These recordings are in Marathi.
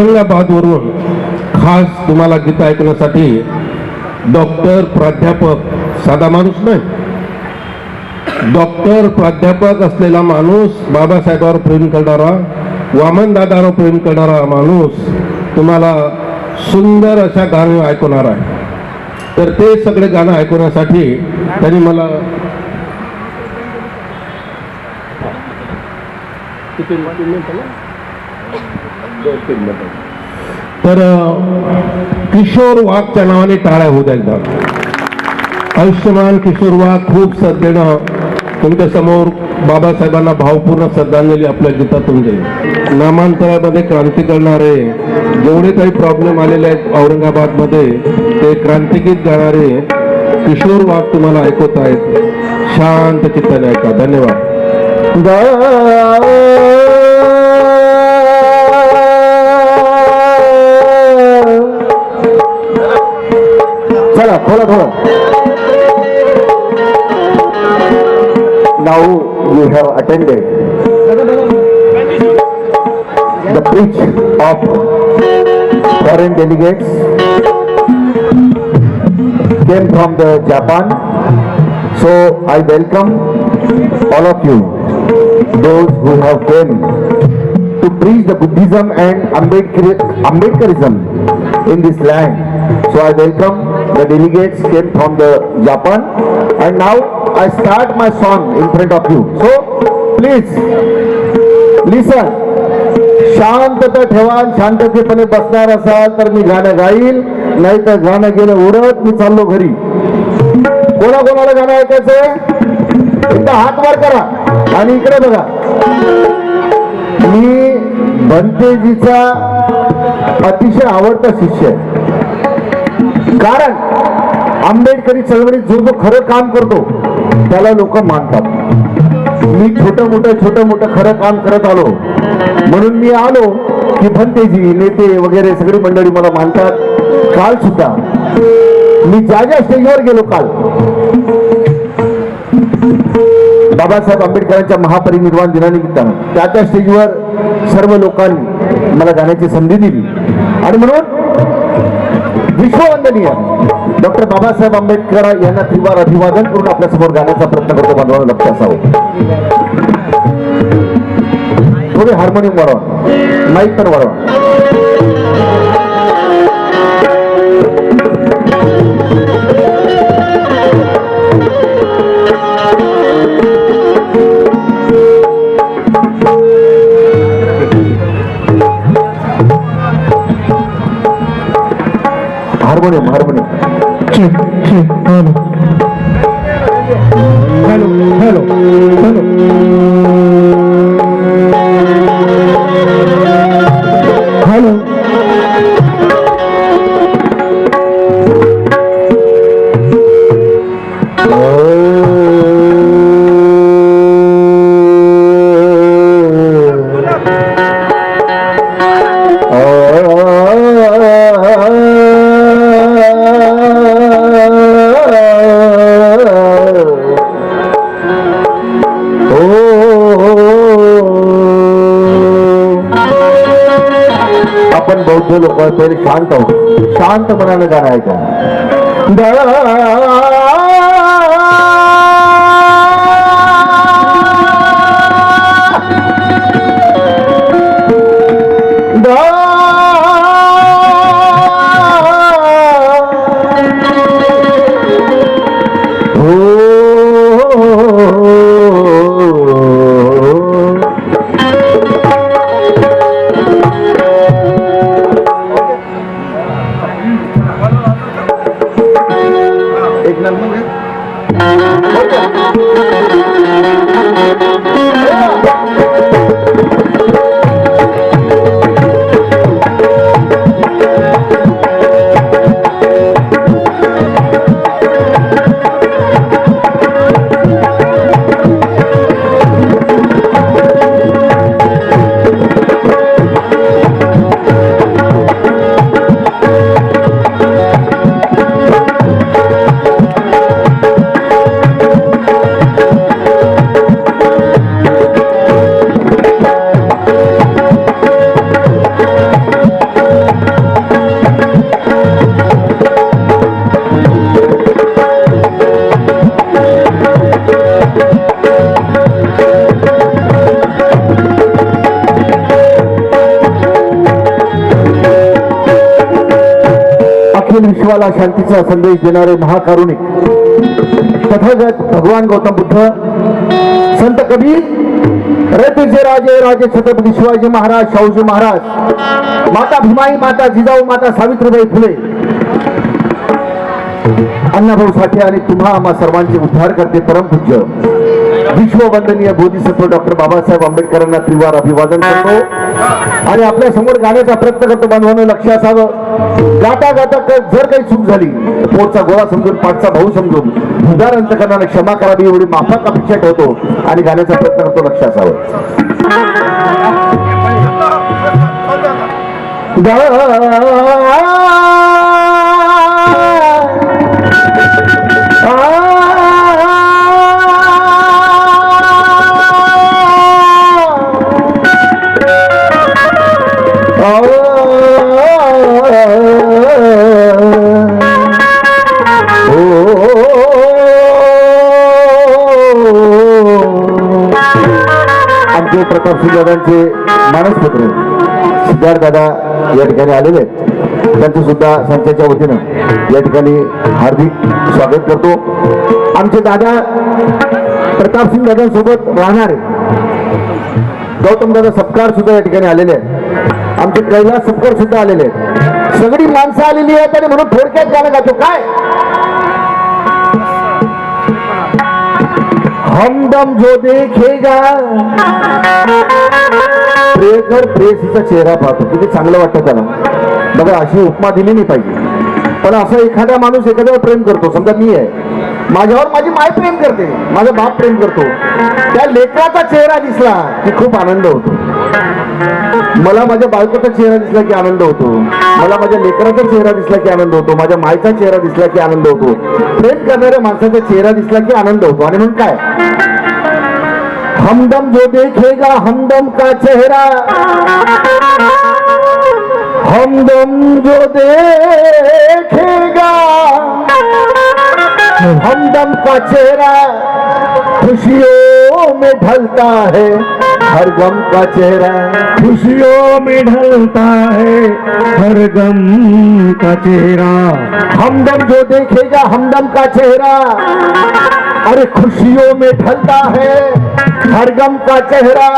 औरंगाबादवरून खास तुम्हाला गीत ऐकण्यासाठी डॉक्टर प्राध्यापक साधा माणूस नाही. डॉक्टर प्राध्यापक असलेला माणूस बाबासाहेबांवर प्रेम करणारा वामन दादावर प्रेम करणारा माणूस तुम्हाला सुंदर अशा गाणी ऐकवणार आहे. तर ते सगळे गाणं ऐकवण्यासाठी त्यांनी मला किती तर किशोर वाघच्या नावाने टाळ्या होऊ द्या एकदा. आयुष्यमान किशोर वाघ खूप सध्यानं तुमच्यासमोर बाबासाहेबांना भावपूर्ण श्रद्धांजली आपल्या गीतातून देईल नामांतरामध्ये क्रांती करणारे जेवढे काही प्रॉब्लेम आलेले आहेत औरंगाबादमध्ये ते क्रांतिगीत गाणारे किशोर वाघ तुम्हाला ऐकवत आहेत. शांत चित्ताने ऐका. धन्यवाद. Now you have attended the preach of foreign delegates came from the Japan. So I welcome all of you, those who have came to preach the Buddhism and Ambedkarism in this land. So I welcome the delegates came from the Japan. And now I start my song in front of you. So please listen. शांतता ठेवा शांततेपणे बसणार असाल तर मी गाणं गाईल. नाही तर गाणं गेलं उडत मी चाललो घरी. कोणा कोणाला गाणं ऐकायचंय? एकदा हात वर करा. आणि इकडे बघा. मी भंतेजीचा अतिशय आवडता शिष्य आहे. कारण आंबेडकरी चळवळीत जो जो खरं काम करतो त्याला लोक मानतात. मी छोटं मोठं छोटं मोठं खरं काम करत आलो. म्हणून मी आलो की भंतेजी नेते वगैरे सगळी मंडळी मला मानतात. काल सुद्धा मी ज्या ज्या स्टेजवर गेलो काल बाबासाहेब आंबेडकरांच्या महापरिनिर्वाण दिनानिमित्तानं त्या त्या स्टेजवर सर्व लोकांनी मला गाण्याची संधी दिली. आणि म्हणून विश्ववंदनीय. डॉक्टर बाबासाहेब आंबेडकर यांना त्रिवार अभिवादन. करून आपल्यासमोर गाण्याचा प्रयत्न करतो. बांधवांना लक्ष असावं थोडे हार्मोनियम वाढवा माईक पण वाढवा हार्मोनियम हार्मोनियम हॅलो हॅलो बौद्ध लोक पहिले शांत आहोत शांत गाणं ऐका Yeah. विश्वाला शांतीचा संदेश देणारे महाकारुणिक तथागत भगवान गौतम बुद्ध संत कबीर रयतेचे राजे राजे छत्रपती शिवाजी महाराज शाहूजी महाराज माता भीमाई माता जिजाऊ माता सावित्रीबाई फुले अण्णाभाऊ साठे आणि तुम्हा आम्हा सर्वांचे उद्धार करते परमपूज्य. विश्ववंदनीय बोधिसत्व डॉक्टर बाबासाहेब आंबेडकरांना त्रिवार अभिवादन करतो. आणि आपल्यासमोर गाण्याचा प्रयत्न करतो बांधवानं लक्ष असावं. गाता गाता जर काही चूक झाली तर पोटचा गोळा समजून पाठचा भाऊ समजून उदार अंतकरणाने क्षमा करावी एवढी माफक अपेक्षा ठेवतो आणि गाण्याचा प्रयत्न करतो लक्ष असावं. दादांचे मानसपुत्र सिद्धार्थ या ठिकाणी आलेले आहेत. त्यांचं सुद्धा संस्थेच्या वतीनं या ठिकाणी हार्दिक स्वागत करतो. आमचे दादा प्रताप सिंग दादांसोबत राहणारे गौतम दादा सपकार सुद्धा या ठिकाणी आलेले आहेत. आमचे कैलास सपकार सुद्धा आलेले आहेत. सगळी माणसं आलेली आहेत आणि म्हणून थोडक्यात गाणं गातो. काय? हमदम जो देखेगा। प्रियकर प्रेसचा चेहरा पाहतो. किती चांगलं वाटतं त्याला. बघा अशी उपमा दिली नाही पाहिजे. पण असं एखादा माणूस एखाद्यावर प्रेम करतो. समजा मी आहे. माझ्यावर माझी माय प्रेम करते. माझा बाप प्रेम करतो. त्या लेकराचा चेहरा दिसला की खूप आनंद होतो. मला माझ्या बायकोचा चेहरा दिसला की आनंद होतो. मला माझ्या लेकराचा चेहरा दिसला की आनंद होतो. माझ्या मायचा चेहरा दिसला की आनंद होतो. प्रेम करणाऱ्या माणसाचा चेहरा दिसला की आनंद होतो. आणि म्हणून काय? हमदम जो देखेगा हमदम का चेहरा। हमदम जो देखेगा हमदम का चेहरा खुशियों में ढलता है। हर गम का चेहरा खुशियों में ढलता है। हर गम का चेहरा। हमदम जो देखेगा हमदम का चेहरा। अरे खुशियों में ढलता है हर गम का चेहरा।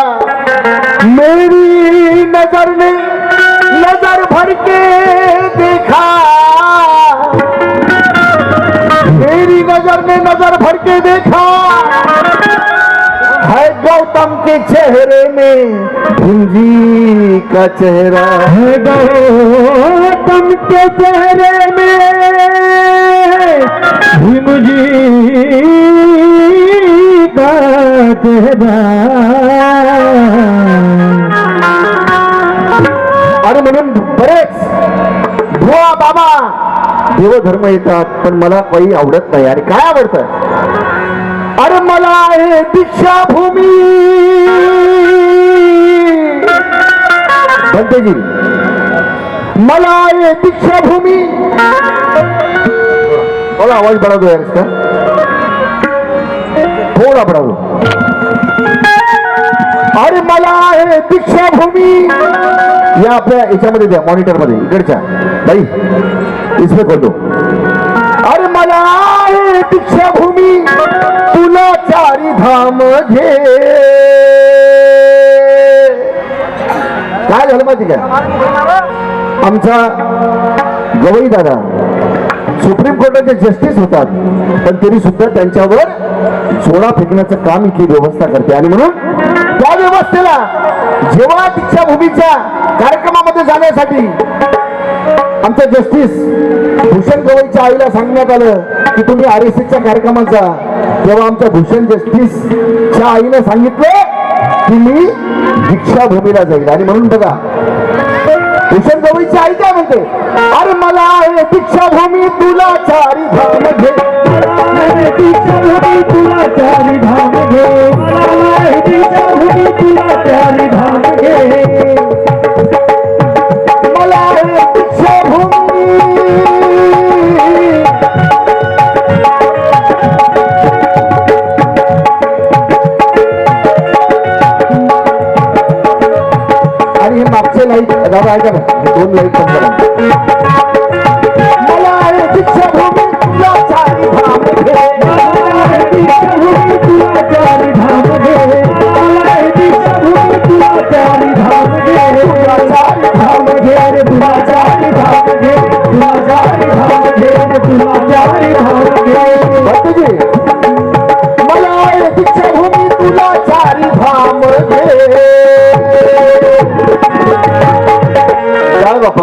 मेरी नजर ने नजर भर के देखा। मेरी नजर ने नजर भर के देखा। है गौतम के चेहरे में हिंदी का चेहरा। है गौतम के चेहरे में भीमजी जी चेहरा आणि म्हणून बरेच बुवा बाबा देवधर्म येतात पण मला काही आवडत नाही. आणि काय आवडतं? अरे मला आहे दीक्षाभूमी. भंतेजी मला आहे दीक्षाभूमी. थोडा आवाज बढ़ा दो यार इसका थोडा बढ़ा दो मला आहे दीक्षाभूमी. या आपल्या याच्यामध्ये द्या मॉनिटरमध्ये इकडच्या. बाई इसमें खोल अरे मला आहे दीक्षाभूमी तुला चारी धाम घे. काय झालं माहिती काय आमचा गवई दादा सुप्रीम कोर्टाचे जस्टिस होतात पण तरी सुद्धा त्यांच्यावर सोडा फेकण्याचं काम ही व्यवस्था करते. आणि म्हणून असलेला जेव्हा दीक्षाभूमीच्या कार्यक्रमामध्ये जाण्यासाठी आमच्या जस्टिस भूषण गवईच्या आईला सांगण्यात आलं की तुम्ही आर एस एसच्या कार्यक्रमाचा तेव्हा आमच्या भूषण जस्टिसच्या आईनं सांगितलं की मी दीक्षाभूमीला जाईल. आणि म्हणून बघा भूषण गवईची आई काय म्हणते? अरे मला आहे दीक्षाभूमी तुला चारी धाम घे. दीक्षाभूमी तुला चारी धाम घे.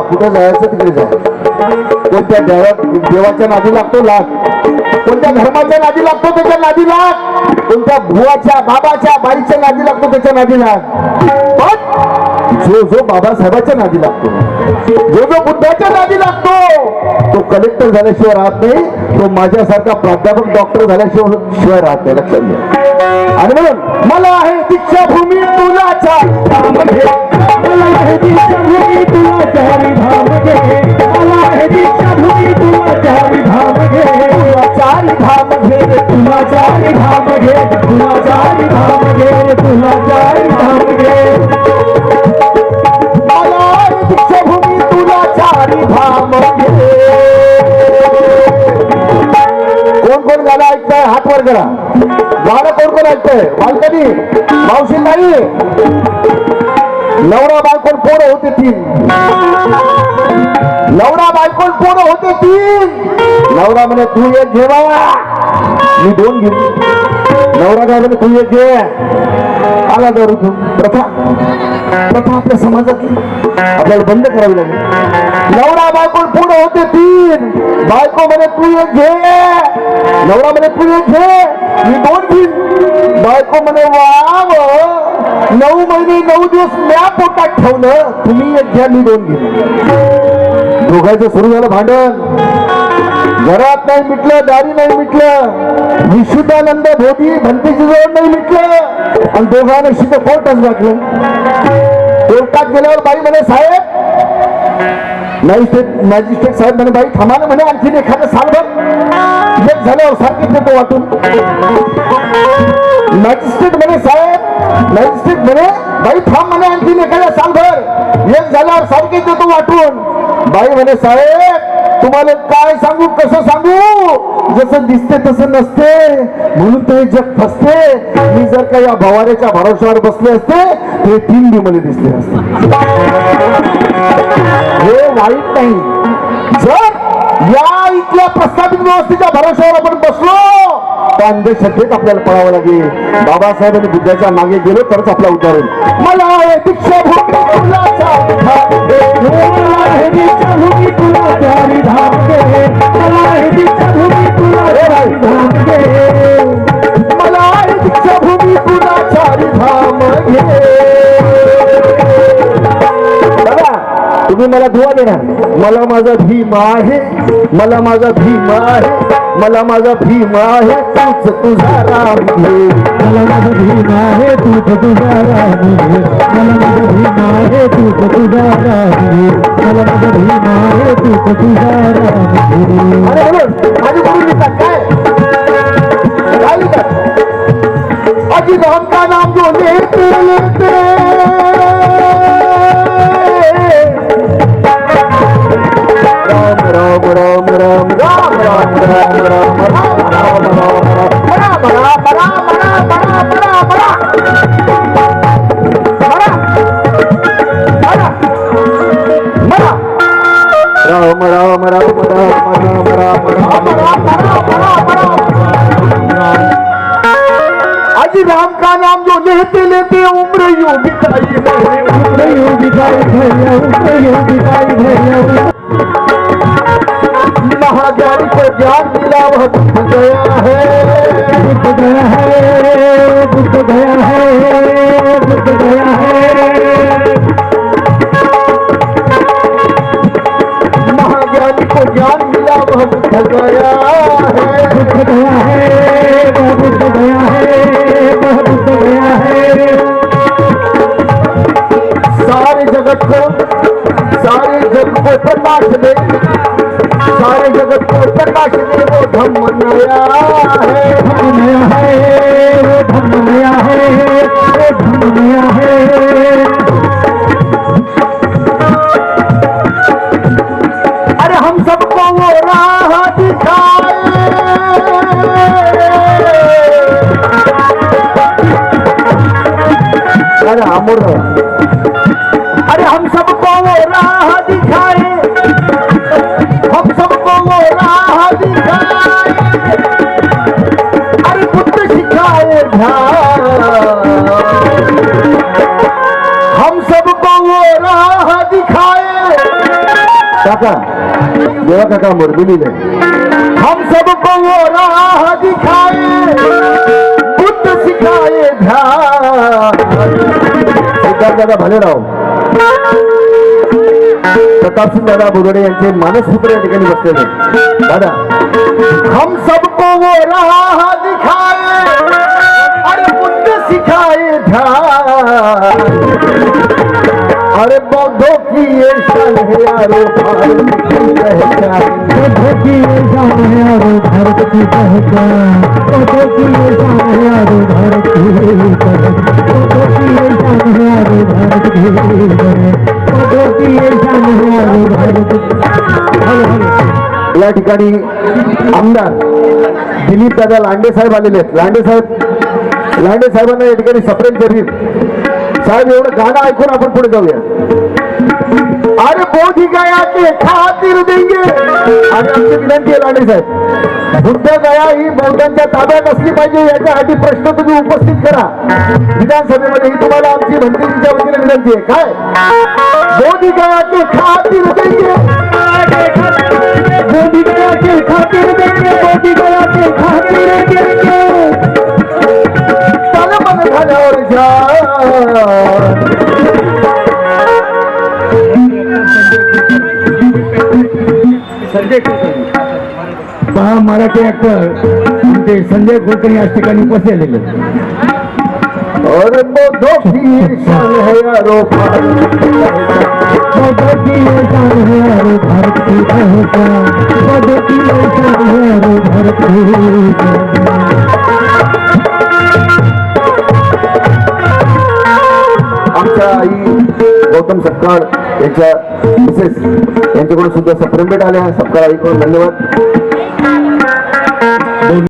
कुठं जायचं तिकडे जाय कोणत्या देवाच्या नादी लागतो? लाख कोणत्या धर्माच्या नादी लागतो त्याच्या नादी लाख कोणत्या भुवाच्या बाबाच्या बाईच्या नादी लागतो त्याच्या नादी लाख पण जो जो बाबासाहेबाच्या नादी लागतो जो जो बुद्धाच्या नादी लागतो तो कलेक्टर झाल्याशिवाय राहत नाही तो माझ्यासारखा प्राध्यापक डॉक्टर झाल्याशिवाय शिवाय राहत नाही लक्षात घ्या. आणि म्हणून मला आहे दीक्षाभूमी तुला मला आहे दीक्षाभूमी तुला चारी धाम घे मला आहे दीक्षाभूमी तुला चारी धाम घे तुला चारी घे तुला चारी घे तुला चारी घे तुला हात वर करा गाणं कोण कोण ऐकतंय? बालकनी मावशी नाही नवरा बायकोण पोरं होते तीन. नवरा बायकोण पोरं होते तीन. नवरा म्हणे तू एक घेवा. मी दोन घेऊ नवरा काय तू एक आला दर तू. प्रथा. प्रथा आपल्या समाजातली आपल्याला बंद करावी लागेल. नवरा बायको पुढे होते तीन. बायको म्हणे तू एक घे. नवरा म्हणे तू एक घे. मी दोन घेईन. बायको म्हणे वाव. नऊ महिने नऊ दिवस म्या पोटात ठेवलं. तुम्ही एक घ्या मी दोन घेईन. दोघांचं सुरू झालं भांडण. घरात नाही मिटलं दारी नाही मिटलं विशुद्धानंद भोधी भंतीची जवळ नाही मिटलं आणि दोघांना शिथ कोर्टच घातलं कोर्टात गेल्यावर बाई म्हणे साहेब मॅजिस्ट्रेट मॅजिस्ट्रेट साहेब म्हणे बाई थांबा ना म्हणे आणखीन एखादं सांगत एक झाल्यावर सारखीच देतो वाटून. मॅजिस्ट्रेट म्हणे साहेब मॅजिस्ट्रेट म्हणे बाई थांब म्हणे आणखीन एखाद्या सांगभर एक झाल्यावर सारखीच देतो वाटून. बाई म्हणे साहेब तुम्हाला काय सांगू कसं सांगू? जसं दिसते तसं नसते. म्हणून ते जग फसते. मी जर का या भवाऱ्याच्या भरोश्यावर बसले असते ते तीन बी दिसले असते. हे वाईट नाही. जर या इथल्या प्रस्थापित व्यवस्थेच्या भरोश्यावर आपण बसलो अंधश्रद्धेत आपल्याला पळावं लागेल. बाबासाहेब आणि बुद्धाच्या मागे गेलो तरच आपला उद्धार होईल मला तुम्ही मला दुवा देणार. मला माझा भीमा आहे. मला माझा भीमा आहे. मला माझा भीम आहे तूच तुझा राम घे मला माझं भीम आहे तूच तुझा राम घे मला माझं भीम आहे तूच तुझा राम घे मला माझं भीम आहे तूच तुझा राम घे अरे म्हणून माझी गुरु लिहितात काय? काय लिहितात अजी राम का नाम जो लेते लेते राम का नाम जो लेते लेते उम्र यूं बिताई है यूं दिखाई भैया भैया ज्ञान मिला वह बुद्ध गया है बुद्ध गया है बुद्ध गया है बुद्ध गया है महाज्ञानी को ज्ञान मिला वह बुद्ध गया है बुद्ध गया है वह बुद्ध गया है वह बुद्ध गया है सारे जगत को सारे जग को नाच दे। सारे जगत को प्रकाश दे वो धम्म नया है। धर्म नया है वो धर्म नया है वो धर्म नया है अरे हम सबको वो राह दिखाए। अरे अमर अरे बुद्ध सिखाए हम सबको वो राह दिखाए काका देवा काका मुरबी लिहिले हम सबको वो राह दिखाए बुद्ध सिखाए ध्यान सिद्धार्थ दादा भालेराव प्रतापसिंह दादा बोरडे यांचे मानसपुत्र या ठिकाणी बसलेले दादा, हम सबको वो राह दिखाए, अरे बुद्ध सिखाए अरे बौद्धों की ये बौद्धों की ये भारत की पहचान। बौद्धों की ये भारत की पहचान। बौद्धों की ये भारत की पहचान। या ठिकाणी आमदार दिलीप दादा लांडे साहेब आलेले आहेत. लांडे साहेब लांडे साहेबांना या ठिकाणी सप्रेम करीत साहेब एवढं गाणं ऐकून आपण पुढे जाऊया. अरे बोधी गया के खातीर देंगे. आणि आमची विनंती आहे लांडे साहेब बुद्ध गया ही बौद्धांच्या ताब्यात असली पाहिजे याच्यासाठी प्रश्न तुम्ही उपस्थित करा. विधानसभेमध्ये ही तुम्हाला आमची भंतीच्या वतीने विनंती आहे. काय? बोधी गया के खातीर देंगे. खातिर देंगे मोदी गया के खातिर देंगे तन मन धन और जान संजय कुलकर्णी मराठी ऍक्टर आमचे संजय कुलकर्णी या ठिकाणी आलेले और बोधो की शान है यारो बौद्धों की शान है यारो भारत की पहचान। शान है यारो भारत की आमच्या आई? गौतम सपकाळ यांच्या मिसेस यांच्याकडून सुद्धा सप्रेम भेट आल्या सपकाळ आईकडून धन्यवाद.